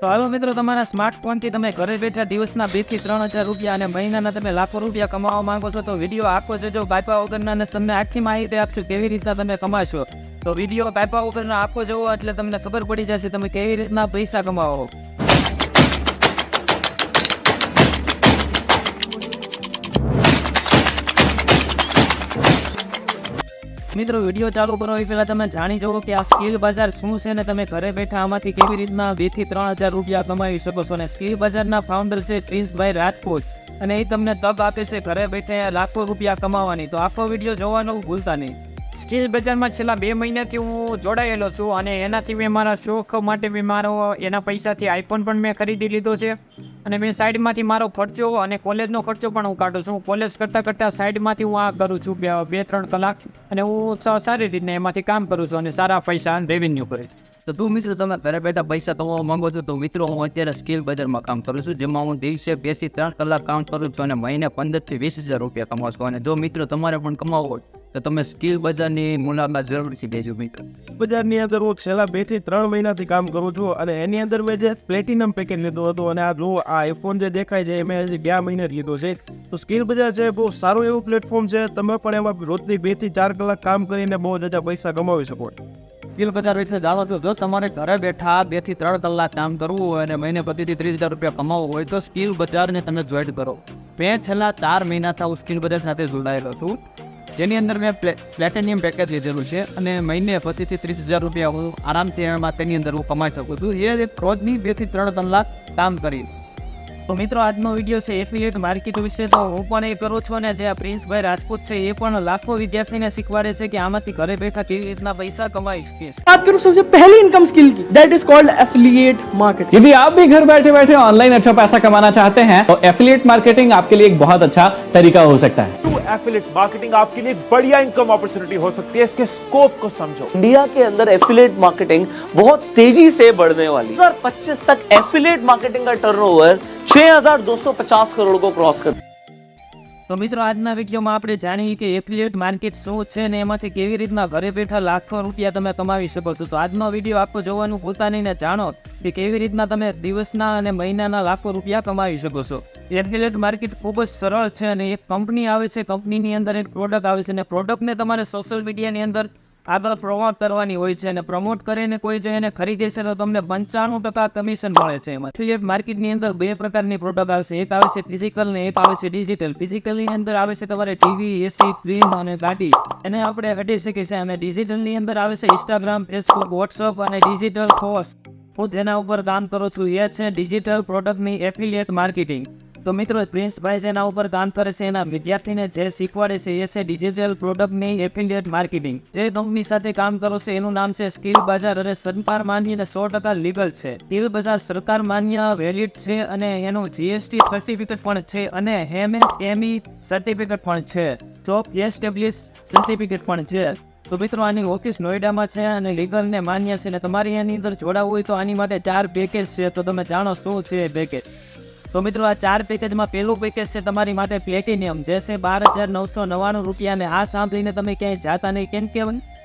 તો હાલો મિત્રો, તમારા સ્માર્ટફોનથી તમે ઘરે બેઠા દિવસના બેથી ત્રણ હજાર રૂપિયા અને મહિનાના તમે લાખો રૂપિયા કમાવા માંગો છો, તો વીડિયો આખો જજો કાપ્યા વગરના અને તમને આખી માહિતી આપશું કેવી રીતના તમે કમાશો. તો વીડિયો કાપ્યા વગરના આખો જવો એટલે તમને ખબર પડી જશે તમે કેવી રીતના પૈસા કમાવો. મિત્રો, વીડિયો ચાલુ કરો. એ પહેલાં તમે જાણી જાઓ કે આ સ્કિલ બજાર શું છે ને તમે ઘરે બેઠા આમાંથી કેવી રીતના બેથી ત્રણ હજાર રૂપિયા કમાવી શકો છો. અને સ્કિલ બજારના ફાઉન્ડર છે પ્રિન્સભાઈ રાજકોટ. અને એ તમને તક આપે છે ઘરે બેઠે લાખો રૂપિયા કમાવાની. તો આખો વીડિયો જોવાનો ભૂલતા નહીં. સ્કિલ બજારમાં છેલ્લા બે મહિનાથી હું જોડાયેલો છું અને એનાથી મેં મારા શોખ માટે મેં મારો એના પૈસાથી આઈફોન પણ મેં ખરીદી લીધો છે. અને મેં સાઈડમાંથી મારો ખર્ચો અને કોલેજનો ખર્ચો પણ હું કાઢું છું. કોલેજ કરતાં કરતાં સાઈડમાંથી હું આ કરું છું બે બે ત્રણ કલાક અને હું સારી રીતના એમાંથી કામ કરું છું અને સારા પૈસા રેવન્યુ કરું તો તું મિત્રો, તમે ઘરે બેઠા પૈસા કમાવા માંગો છો. તો મિત્રો, હું અત્યારે સ્કિલ બજારમાં કામ કરું છું. જેમાં હું દિવસે બેથી ત્રણ કલાક કામ કરું છું અને મહિને પંદરથી વીસ હજાર રૂપિયા કમાઉં છું. અને જો મિત્રો, તમારે પણ કમાવો હોય તો તમે સ્કિલ બજારની મુલાકાત જરૂરથી લેજો મિત્રો. બજારની અંદર હું છેલ્લા બેથી ત્રણ મહિનાથી કામ કરું છું અને એની અંદર મેં જે પ્લેટિનમ પેકેજ લીધું હતું અને આ જો આ આઈફોન જે દેખાય છે એ મેં હજી ગયા મહિને લીધો છે. તો સ્કિલ બજાર છે બહુ સારું એવું પ્લેટફોર્મ છે. તમે પણ એમાં રોજની બેથી ચાર કલાક કામ કરીને બહુ જ પૈસા કમાવી શકો સ્કિલ બજાર વિશે જાણો છો જો તમારે ઘરે બેઠા બેથી ત્રણ કલાક કામ કરવું હોય અને મહિને પતિથી ત્રીસ હજાર રૂપિયા કમાવવું હોય તો સ્કિલ બજારને તમે જોઈન કરો. મેં છેલ્લા ચાર મહિનાથી હું સ્કિલ બજાર સાથે જોડાયેલો છું. જેની અંદર મેં પ્લે પ્લેટિનિયમ પેકેજ લીધેલું છે અને મહિને પચીસથી ત્રીસ હજાર રૂપિયા હું આરામથી એમાં તેની અંદર હું કમાઈ શકું છું. એ રોજની બેથી ત્રણ કલાક કામ કરી તો મિત્રો આજનો વિડીયો છે એફિલિએટ માર્કેટ વિશે તો હું પણ એ કરું છું અને જે આ પ્રિન્સભાઈ રાજપૂત છે એ પણ લાખો વિદ્યાર્થીને શીખવાડે છે કે આમાંથી ઘરે બેઠા કેવી રીતના પૈસા કમાઈ શકીએ बात करूं सबसे पहली इनकम स्किल की that is called affiliate marketing यदि आप भी घर बैठे बैठे ऑनलाइन अच्छा पैसा कमाना चाहते हैं तो एफिलिएट मार्केटिंग आपके लिए एक बहुत अच्छा तरीका हो सकता है एफिलेट मार्केटिंग आपके लिए एक बढ़िया इनकम अपॉर्चुनिटी हो सकती है इसके स्कोप को समझो इंडिया के अंदर एफिलेट मार्केटिंग बहुत तेजी से बढ़ने वाली है 2025 तक एफिलेट मार्केटिंग का टर्नओवर 6,250 કરોડ કો ક્રોસ કર તો મિત્રો આજના વિડીયોમાં આપણે જાણીએ કે એફિલિયેટ માર્કેટ શું છે અને એમાંથી કેવી રીતના ઘરે બેઠા લાખો રૂપિયા તમે કમાવી શકો છો. તો આજનો વીડિયો આપો જોવાનું ભૂલતા નહીં જાણો કે કેવી રીતના તમે દિવસના અને મહિનાના લાખો રૂપિયા કમાવી શકો છો. એફિલિયેટ માર્કેટ ખૂબ જ સરળ છે અને એક કંપની આવે છે. કંપનીની અંદર એક પ્રોડક્ટ આવે છે અને પ્રોડક્ટને તમારે સોશિયલ મીડિયાની અંદર આગળ પ્રમોટ કરવાની હોય છે અને પ્રમોટ કરીને કોઈ જો એને ખરીદે છે તો તમને પંચાણું ટકા કમિશન મળે છે એમાં. એફિલિએટ માર્કેટની અંદર બે પ્રકારની પ્રોડક્ટ આવશે. એક આવે છે ફિઝિકલ ને એક આવે છે ડિજિટલ ફિઝિકલની અંદર આવે છે તમારે ટીવી એસી પ્રિન્ટ અને ગાડી. એને આપણે હટી શકીએ છીએ અને ડિજિટલની અંદર આવે છે ઇન્સ્ટાગ્રામ ફેસબુક વોટ્સઅપ અને ડિજિટલ કોર્સ હું જેના ઉપર કામ કરું છું એ છે ડિજિટલ પ્રોડક્ટની એફિલિયેટ માર્કેટિંગ તો મિત્રો પ્રિન્સભાઈ જેના ઉપર કામ કરે છે. એના વિદ્યાર્થીને જે શીખવાડે છે એ છે ડિજિટલ પ્રોડક્ટની એફિલિએટ માર્કેટિંગ જે કંપની સાથે કામ કરો છો, એનું નામ છે સ્કિલ બજાર અને સરકાર માન્ય અને સો ટકા લીગલ છે. સ્કિલ બજાર સરકાર માન્ય વેલિડ છે અને એનું જીએસટી સર્ટિફિકેટ પણ છે અને એમએસએમઈ સર્ટિફિકેટ પણ છે. જોબ એસ્ટેબ્લિશ સર્ટિફિકેટ પણ છે. તો મિત્રો, આની ઓફિસ નોઈડામાં છે અને લીગલ ને માન્ય છે. અને તમારે એની અંદર જોડાવવું હોય તો આની માટે ચાર પેકેજ છે. તો તમે જાણો શું છે પેકેજ તો મિત્રો, આ ચાર પેકેજમાં પહેલું પેકેજ છે તમારી માટે પ્લેટિનિયમ જે છે બાર હજાર નવસો નવ્વાણું રૂપિયા અને આ સાંભળીને તમે ક્યાંય જાતા નહીં, કેમ કે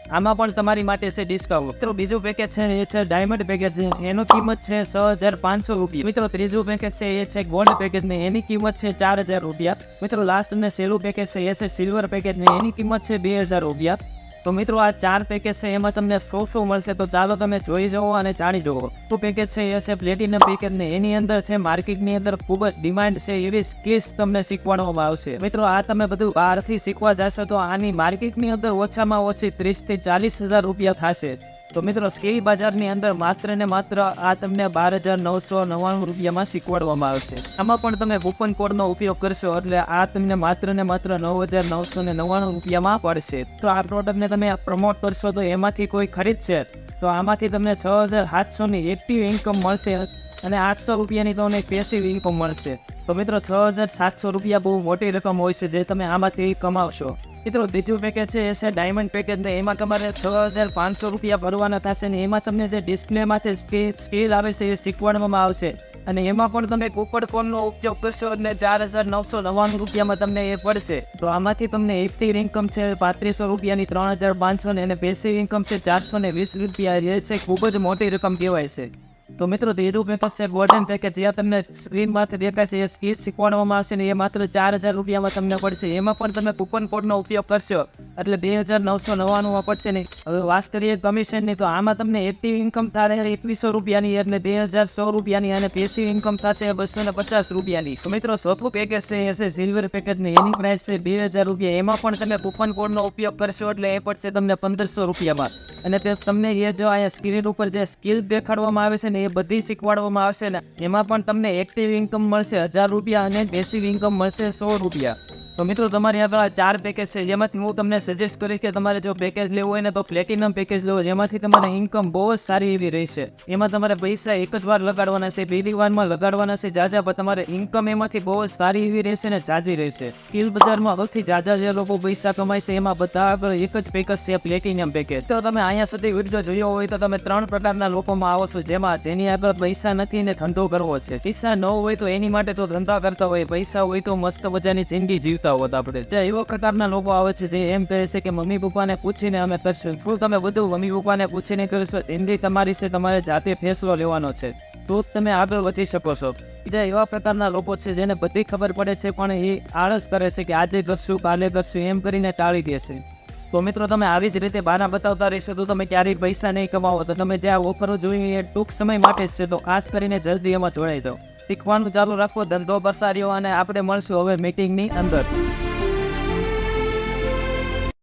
આમાં પણ તમારી માટે છે ડિસ્કાઉન્ટ મિત્રો, બીજું પેકેજ છે એ છે ડાયમંડ પેકેજ છે. એનો કિંમત છે છ હજાર પાંચસો રૂપિયા. મિત્રો, ત્રીજું પેકેજ છે, એ છે ગોલ્ડ પેકેજ ને. એની કિંમત છે ચાર હજાર રૂપિયા. મિત્રો લાસ્ટ અને છેલ્લું પેકેજ છે, એ છે સિલ્વર પેકેજ ને. એની કિંમત છે બે હજાર રૂપિયા. તો મિત્રો, આ ચાર પેકેજ છે, એમાં તમને શું શું મળશે તો ચાલો તમે જોઈ જવો અને જાણી જુઓ. શું પેકેજ છે, એ છે પ્લેટિનમ પેકેજ ને એની અંદર છે માર્કેટની અંદર ખૂબ જ ડિમાન્ડ છે, એવી સ્કિલ્સ તમને શીખવાડવામાં આવશે. મિત્રો, આ તમે બધું બહારથી શીખવા જશો તો આની માર્કેટની અંદર ઓછામાં ઓછી ત્રીસથી ચાલીસ હજાર રૂપિયા થશે. તો મિત્રો, સ્કિલ બજારની અંદર માત્ર ને માત્ર આ તમને બાર હજાર નવસો નવ્વાણું રૂપિયામાં શીખવાડવામાં આવશે. આમાં પણ તમે કૂપન કોડનો ઉપયોગ કરશો એટલે આ તમને માત્ર ને માત્ર નવ હજાર નવસો ને નવ્વાણું રૂપિયામાં પડશે. તો આ પ્રોડક્ટને તમે પ્રમોટ કરશો તો એમાંથી કોઈ ખરીદશે તો આમાંથી તમને છ હજાર સાતસોની એક્ટિવ ઇન્કમ મળશે અને આઠસો રૂપિયાની તમને પેસિવ ઇન્કમ મળશે. તો મિત્રો, છ હજાર સાતસો રૂપિયા બહુ મોટી રકમ હોય છે જે તમે આમાંથી કમાવશો. મિત્રો, બીજું પેકેજ છે, એ છે ડાયમંડ પેકેજ ને એમાં તમારે છ હજાર પાંચસો રૂપિયા ભરવાના થશે ને એમાં તમને જે ડિસ્પ્લેમાંથી સ્કિલ સ્કિલ આવે છે, એ શીખવાડવામાં આવશે. અને એમાં પણ તમે કૂપન ફોનનો ઉપયોગ કરશો એટલે ચાર હજાર નવસો નવ્વાણું રૂપિયામાં તમને એ પડશે. તો આમાંથી તમને એક્ટિવ ઇન્કમ છે, પાંત્રીસો રૂપિયાની ત્રણ હજાર પાંચસો ને અને પેસિવ ઇન્કમ છે, ચારસો ને વીસ રૂપિયા. એ છે ખૂબ જ મોટી રકમ કહેવાય છે. તો મિત્રો ત્રીજું પેકેજ છે. ગોલ્ડન પેકેજ જ્યાં તમને સ્ક્રીનમાંથી દેખાશે એ સ્કીલ શીખવાડવામાં આવશે ને એ માત્ર ચાર હજાર રૂપિયામાં તમને પડશે. એમાં પણ તમે કૂપન કોડનો ઉપયોગ કરશો. એટલે બે હજાર નવસો નવ્વાણુંમાં પડશે ને. હવે વાત કરીએ કમિશનની તો આમાં તમને એક્ટિવ ઇન્કમ થાય એકવીસો રૂપિયાની એટલે બે હજાર સો રૂપિયાની અને પેસિવ ઇન્કમ થશે બસો ને પચાસ રૂપિયાની. તો મિત્રો ચોથું પેકેજ છે, એ છે સિલ્વર પેકેજની એની પ્રાઇસ છે બે હજાર રૂપિયા. એમાં પણ તમે કૂપન કોડનો ઉપયોગ કરશો એટલે એ પડશે તમને પંદરસો રૂપિયામાં. અને તે તમને એ જો અહીંયા સ્ક્રીન ઉપર જે સ્કિલ દેખાડવામાં આવે છે ને એ બધી શીખવાડવામાં આવશે ને? એમાં પણ તમને એક્ટિવ ઇન્કમ મળશે હજાર રૂપિયા અને પેસિવ ઇન્કમ મળશે સો રૂપિયા. તો મિત્રો, તમારી આ ચાર પેકેજ છે, જેમાંથી હું તમને સજેસ્ટ કરીશ કે તમારે જો પેકેજ લેવું હોય ને, તો પ્લેટિનમ પેકેજ લેવો. જેમાંથી તમારે ઇન્કમ બહુ જ સારી એવી રહેશે. એમાં તમારે પૈસા એક જ વાર લગાડવાના છે, પહેલી વારમાં લગાડવાના છે, જાજા, પણ તમારે ઇન્કમ એમાંથી બહુ જ સારી એવી રહેશે ને, જાજી રહેશે. સ્કિલ બજારમાં સૌથી જાજા જે લોકો પૈસા કમાય છે, એમાં બધા આગળ એક જ પેકેજ છે પ્લેટિનમ પેકેજ તો તમે અહીંયા સુધી વીડિયો જોયો હોય, તો તમે ત્રણ પ્રકારના લોકોમાં આવો છો, જેમાં જેની આગળ પૈસા નથી ને ધંધો કરવો છે. પૈસા ન હોય તો એની માટે તો ધંધા કરતા હોય, પૈસા હોય તો મસ્ત મજાની જિંદગી જીવતા હોત આપણે. જે એવા પ્રકારના લોકો આવે છે, જે એમ કહે છે કે મમ્મી પપ્પાને પૂછીને અમે કરશું. શું તમે બધું મમ્મી પપ્પાને પૂછીને કરશો? જિંદગી તમારી છે તમારે જાતે ફેસલો લેવાનો છે. તો જ તમે આગળ વધી શકો છો. બીજા એવા પ્રકારના લોકો છે, જેને બધી ખબર પડે છે, પણ એ આળસ કરે છે કે આજે કરશું, કાલે કરશું, એમ કરીને ટાળી દે છે. તો મિત્રો, તમે આવી જ રીતે બાના બતાવતા રહેશો, તો તમે ક્યારેય પૈસા નહીં કમાવો. તો તમે જે આ ઓફરો જોઈ એ ટૂંક સમય માટે જ છે, તો ખાસ કરીને જલ્દી એમાં જોડાઈ જાઓ. શીખવાનું ચાલુ રાખો ધંધો બરસાર્યો અને આપણે મળશું હવે મીટિંગની અંદર.